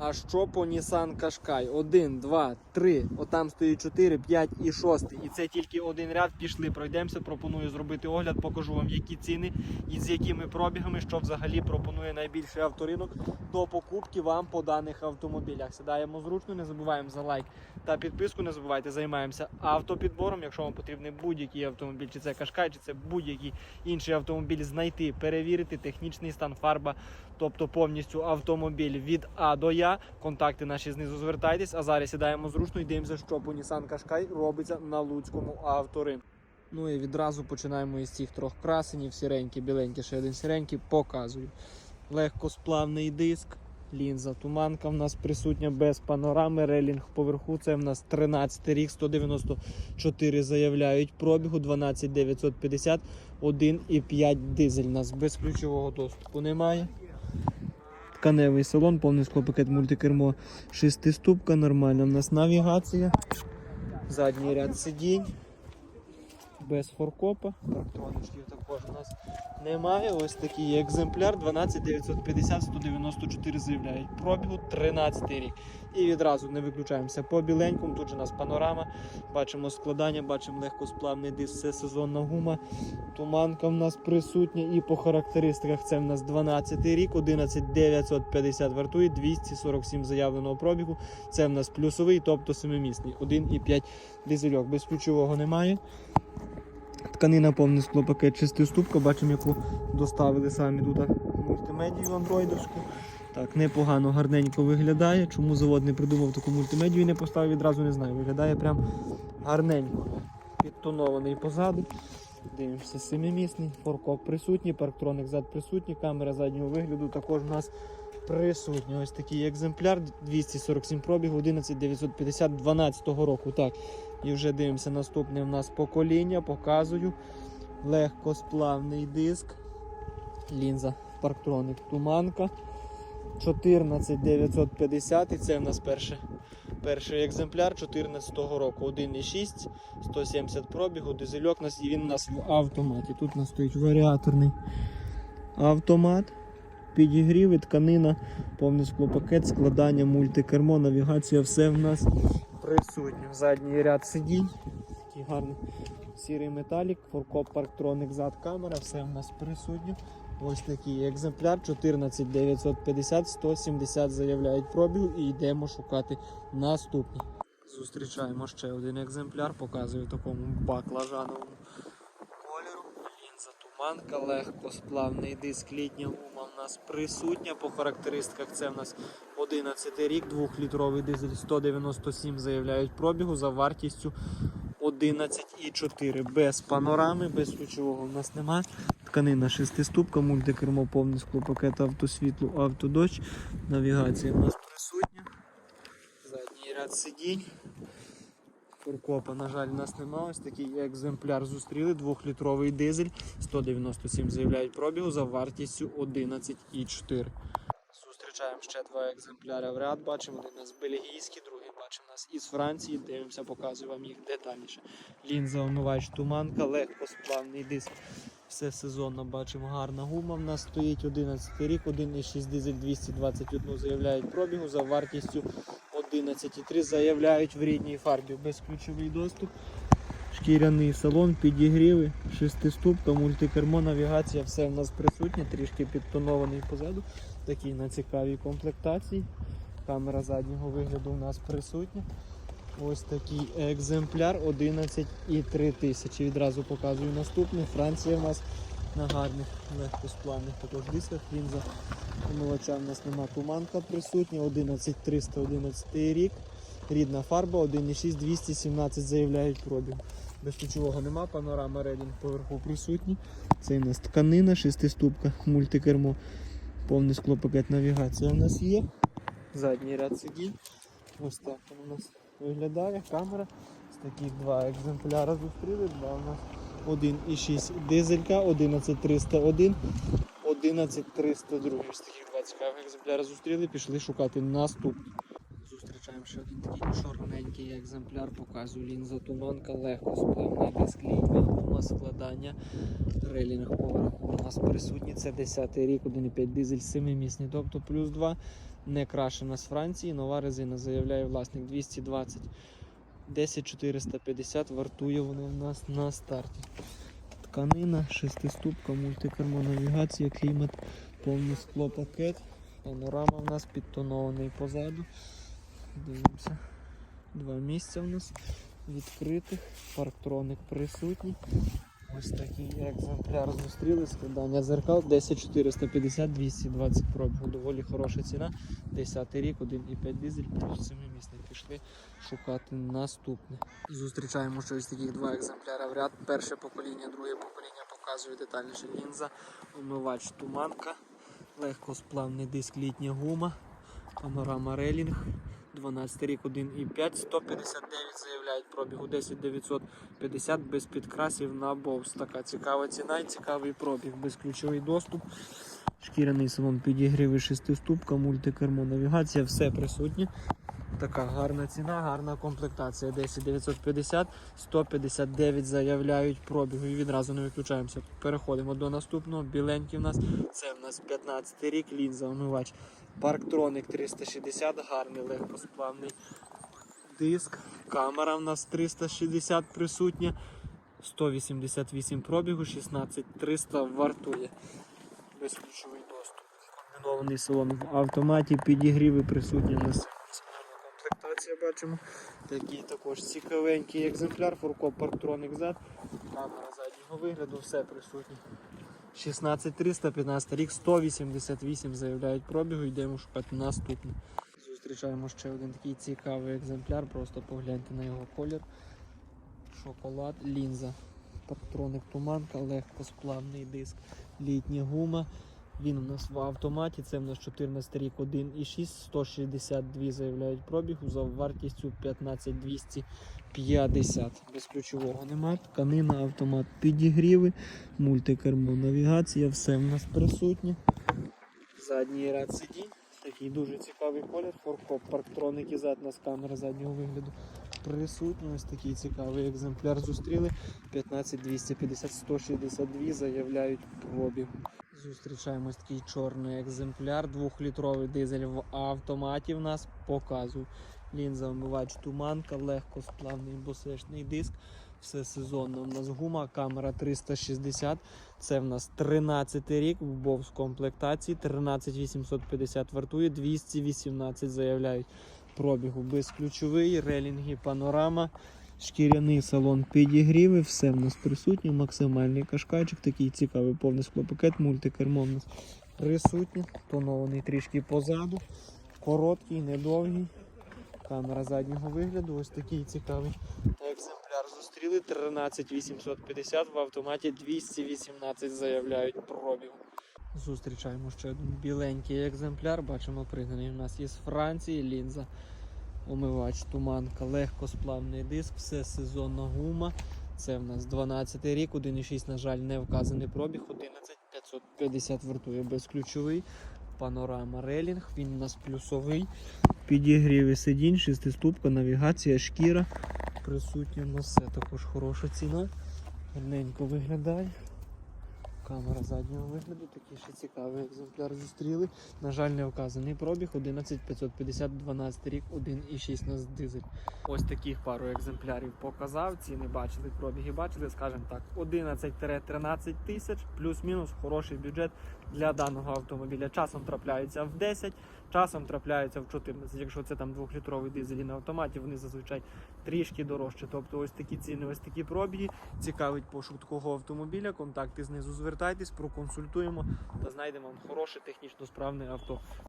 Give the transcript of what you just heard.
А що по Nissan Qashqai? 1, 2, 3, отам стоїть 4, 5 і 6. І це тільки один ряд. Пішли, пройдемося. Пропоную зробити огляд, покажу вам, які ціни і з якими пробігами, що взагалі пропонує найбільший авторинок до покупки вам по даних автомобілях. Сідаємо зручно, не забуваємо за лайк та підписку. Не забувайте, займаємося автопідбором. Якщо вам потрібний будь-який автомобіль, чи це Qashqai, чи це будь-який інший автомобіль, знайти, перевірити технічний стан фарба, тобто повністю автомобіль від А до Я. Контакти наші знизу звертайтесь. А зараз сідаємо зручно і дивимося, що по Nissan Qashqai робиться на Луцькому авторинку. Ну і відразу починаємо із цих трьох красенів, сіренький, біленький, ще один сіренький, показую. Легкосплавний диск, лінза туманка в нас присутня без панорами, релінг поверху. Це в нас 13 рік, 194 заявляють пробігу, 12 950, 1,5 дизель. У нас без ключового доступу немає. Тканевий салон, повний склопакет мультикермо, шестиступка, нормальна в нас навігація. Задній ряд сидінь. Без форкопа. Парктроничків також у нас немає. Ось такий екземпляр 12950 194 заявляють. Пробігу 13 рік. І відразу не виключаємося по біленькому. Тут же у нас панорама. Бачимо складання, бачимо легкосплавний диск, це сезонна гума. Туманка в нас присутня. І по характеристиках це в нас 12 рік, 11950 вартує, 247 заявленого пробігу. Це в нас плюсовий, тобто семимісний. 1,5 дизельок. Без ключового немає. Тканина повний склопакет шестиступка, бачимо, яку доставили самі тут мультимедію андроїдовську. Так, непогано, гарненько виглядає. Чому завод не придумав таку мультимедію і не поставив, відразу не знаю. Виглядає прям гарненько. Підтонований позаду. Дивимося, семимісний, форкоп присутній, парктроник зад присутній, камера заднього вигляду також у нас присутня. Ось такий екземпляр, 247 пробіг, 11950 12 року. Так. І вже дивимося наступне в нас покоління, показую. Легкосплавний диск. Лінза парктроник туманка. 14950 і це в нас перший, перший екземпляр 2014 року. 1,6, 170 пробігу, дизельок у нас і він у нас в автоматі. Тут у нас стоїть варіаторний автомат. Підігрів, тканина, повний склопакет, складання, мультикермо, навігація, все в нас присутнє. Задній ряд сидінь. Такий гарний сірий металік, форкоп, парктроник, зад камера, все в нас присутнє. Ось такий екземпляр 14950, 170 заявляють пробіг і йдемо шукати наступний. Зустрічаємо ще один екземпляр, показую такому баклажановому. Туманка, легкосплавний диск, літня гума в нас присутня. По характеристиках це в нас 11 рік, 2-літровий дизель 197 заявляють пробігу за вартістю 11,4. Без панорами, без ключового в нас немає. Тканина шестиступка, мультикермо, повний склопакет, автосвітло, автодощ. Навігація в нас присутня. Задній ряд сидінь. Фуркопа, на жаль, нас немає. Ось такий екземпляр зустріли. Двохлітровий дизель. 197 заявляють пробігу за вартістю 11,4. Зустрічаємо ще два екземпляри в ряд. Бачимо, один у нас бельгійський, другий бачимо нас із Франції. Дивимося, показую вам їх детальніше. Лінза омивач туманка, легкосплавний диск. Все сезонно бачимо, гарна гума в нас стоїть 11 рік, 1,6 дизель 221 заявляють пробігу за вартістю 11,3 заявляють в рідній фарбі. Безключовий доступ, шкіряний салон, підігріви, шестиступка, мультикермо, навігація, все в нас присутнє, трішки підтонований позаду. Такий на цікавій комплектації. Камера заднього вигляду у нас присутня. Ось такий екземпляр 11,3 тисячі. Відразу показую наступний. Франція в нас на гарних легкосплавних також дисках. Лінза омивача в нас нема туманка присутня. 11311 рік. Рідна фарба 1,6 217 заявляють пробіг. Без ключового нема, панорама рейдинг поверху присутні. Це у нас тканина, шестиступка, мультикермо, повний склопакет навігація у нас є. Задній ряд сидінь. Ось так у нас виглядає камера. З таких два екземпляри зустріли. Два у нас 1,6 дизелька, 11301, 11302. Ось таких два цікавих екземпляри зустріли, пішли шукати наступний. Зустрічаємо. Ще один такий чорненький екземпляр, показую лінза туманка, легко сплавний диск лінька, гума складання, релінг поверху у нас присутній. Це 10 рік, 1,5 дизель 7-місний, тобто плюс 2, не крашена з Франції, нова резина, заявляє власник 220. 10450 вартує вони в нас на старті. Тканина, шестиступка, мультикермо навігація, клімат, повний склопакет. Панорама в нас підтонований позаду. Дивимося. Два місця в нас відкритих. Парктроник присутній. Ось такий екземпляр зустріли. Складання зеркал 10450 220 пробігу. Доволі хороша ціна. 10 рік, 1,5 дизель, плюс 7 місний. Пішли шукати наступне. Зустрічаємо ось таких два екземпляри в ряд. Перше покоління, друге покоління показує детальніше лінза, омивач туманка, легкосплавний диск літня гума, панорама релінг. 12 рік 1,5, 159 заявляють пробігу 10950 без підкрасів на бовс. Така цікава ціна і цікавий пробіг, безключовий доступ. Шкіряний салон підігріви, шестиступка, мультикермо, навігація, все присутнє. Така гарна ціна, гарна комплектація. 10950, 159 заявляють пробігу і відразу не виключаємося. Переходимо до наступного. Біленький в нас. Це в нас 15 рік, лінза омивач. Парктроник 360, гарний легкосплавний диск. Камера в нас 360 присутня. 188 пробігу, 16300 вартує. Безключовий доступ. Комбінований салон в автоматі, підігріви присутні в нас. Комплектація бачимо. Такий також цікавенький екземпляр, фурко Парктроник Z. Камера заднього вигляду, все присутнє. 16300, 15 рік, 188 заявляють пробігу, йдемо шукати наступний. Зустрічаємо ще один такий цікавий екземпляр, просто погляньте на його колір. Шоколад, лінза. Парктроник туманка, легкосплавний диск, літня гума. Він у нас в автоматі, це в нас 14 рік 1,6, 162 заявляють пробігу за вартістю 15250. Без ключового нема. Тканина, автомат підігріви, мультикермо, навігація, все в нас присутнє. Задній ряд сидінь. Такий дуже цікавий колір. Форкоп, парктроники, зад нас камера заднього вигляду присутня. Ось такий цікавий екземпляр зустріли. 15250 162 заявляють пробіг. Зустрічаємо ось такий чорний екземпляр, двохлітровий дизель в автоматі в нас показую. Лінза омивач туманка, легкосплавний босешний диск. Все сезонно. У нас гума, камера 360. Це в нас 13 рік в бовс комплектації. 13850 вартує, 218 заявляють пробігу. Безключовий, релінги, панорама. Шкіряний салон підігріви, все в нас присутнє, максимальний кашкайчик, такий цікавий повний склопакет, мультикермо в нас присутнє, тонований трішки позаду, короткий, недовгий. Камера заднього вигляду, ось такий цікавий екземпляр зустріли. 13850 в автоматі 218 заявляють пробіг. Зустрічаємо ще один біленький екземпляр. Бачимо, пригнаний у нас із Франції, лінза омивач, туманка, легкосплавний диск, все сезонна гума. Це в нас 12 рік, 1,6, на жаль, не вказаний пробіг, 11550 вартує безключовий. Панорама релінг, він у нас плюсовий. Підігріви сидінь, шестиступка, навігація, шкіра. Присутня на все також хороша ціна. Гарненько виглядає. Камера заднього вигляду, такий ще цікавий екземпляр зустріли. На жаль, не вказаний пробіг 11550, 12 рік, 1,6 на дизель. Ось таких пару екземплярів показав. Ціни бачили, пробіги бачили, скажімо так, 11-13 тисяч, плюс-мінус хороший бюджет для даного автомобіля. Часом трапляються в 10, часом трапляються в 14. Якщо це там 2-літровий дизель на автоматі, вони зазвичай трішки дорожче. Тобто ось такі ціни, ось такі пробіги. Цікавить пошук такого автомобіля. Контакти знизу звертайтесь, проконсультуємо та знайдемо вам хороше технічно справне авто.